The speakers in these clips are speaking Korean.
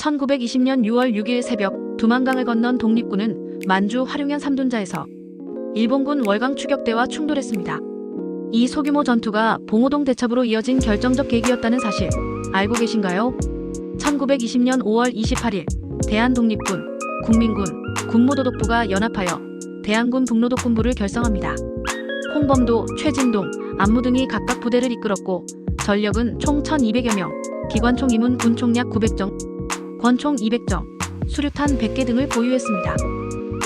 1920년 6월 6일 새벽 두만강을 건넌 독립군은 만주 화룡현 삼둔자에서 일본군 월강 추격대와 충돌했습니다. 이 소규모 전투가 봉오동 대첩으로 이어진 결정적 계기였다는 사실 알고 계신가요? 1920년 5월 28일 대한독립군, 국민군, 국무도독부가 연합하여 대한군 북로독군부를 결성합니다. 홍범도, 최진동, 안무 등이 각각 부대를 이끌었고 전력은 총 1200여 명, 기관총 임은 군총 약 900정, 권총 200정, 수류탄 100개 등을 보유했습니다.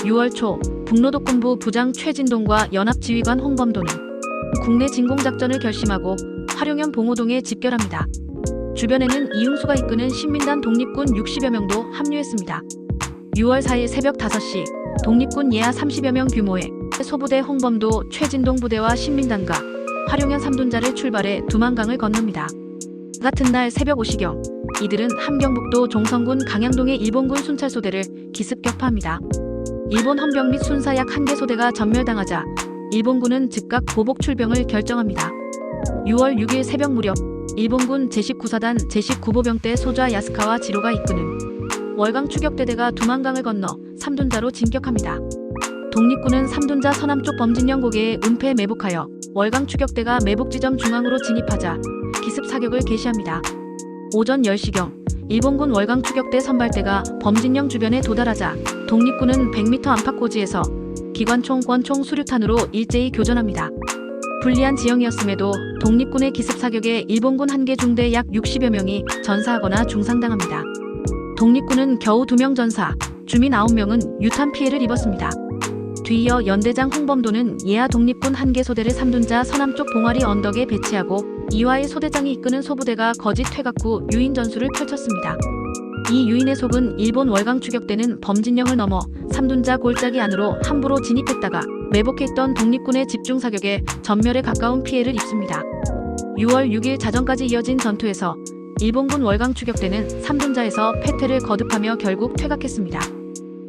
6월 초 북로독군부 부장 최진동과 연합지휘관 홍범도는 국내 진공작전을 결심하고 화룡현 봉오동에 집결합니다. 주변에는 이응수가 이끄는 신민단 독립군 60여 명도 합류했습니다. 6월 4일 새벽 5시 독립군 예하 30여 명 규모의 소부대 홍범도 최진동 부대와 신민단과 화룡현 삼둔자를 출발해 두만강을 건넙니다. 같은 날 새벽 5시경 이들은 함경북도 종성군 강양동의 일본군 순찰소대를 기습 격파합니다. 일본 헌병 및 순사 약 한 개 소대가 전멸당하자 일본군은 즉각 보복 출병을 결정합니다. 6월 6일 새벽 무렵 일본군 제19사단 제19보병대 소좌 야스카와 지로가 이끄는 월강 추격대대가 두만강을 건너 삼둔자로 진격합니다. 독립군은 삼둔자 서남쪽 범진령 고개에 은폐 매복하여 월강 추격대가 매복 지점 중앙으로 진입하자 기습 사격을 개시합니다. 오전 10시경 일본군 월강 추격대 선발대가 범진령 주변에 도달하자 독립군은 100m 안팎 고지에서 기관총, 권총, 수류탄으로 일제히 교전합니다. 불리한 지형이었음에도 독립군의 기습 사격에 일본군 한 개 중대 약 60여 명이 전사하거나 중상당합니다. 독립군은 겨우 2명 전사, 주민 9명은 유탄 피해를 입었습니다. 뒤이어 연대장 홍범도는 예하 독립군 한 개 소대를 삼둔자 서남쪽 봉화리 언덕에 배치하고 이화일 소대장이 이끄는 소부대가 거짓 퇴각 후 유인 전술을 펼쳤습니다. 이 유인의 속은 일본 월강 추격대는 범진령을 넘어 삼둔자 골짜기 안으로 함부로 진입했다가 매복했던 독립군의 집중 사격에 전멸에 가까운 피해를 입습니다. 6월 6일 자정까지 이어진 전투에서 일본군 월강 추격대는 삼둔자에서 패퇴를 거듭하며 결국 퇴각했습니다.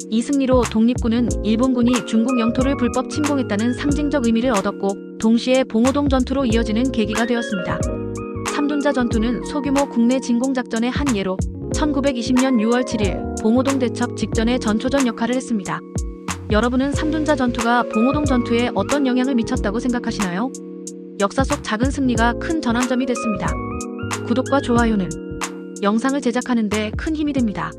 이 승리로 독립군은 일본군이 중국 영토를 불법 침공했다는 상징적 의미를 얻었고 동시에 봉오동 전투로 이어지는 계기가 되었습니다. 삼둔자 전투는 소규모 국내 진공작전의 한 예로 1920년 6월 7일 봉오동 대첩 직전에 전초전 역할을 했습니다. 여러분은 삼둔자 전투가 봉오동 전투에 어떤 영향을 미쳤다고 생각하시나요? 역사 속 작은 승리가 큰 전환점이 됐습니다. 구독과 좋아요는 영상을 제작하는데 큰 힘이 됩니다.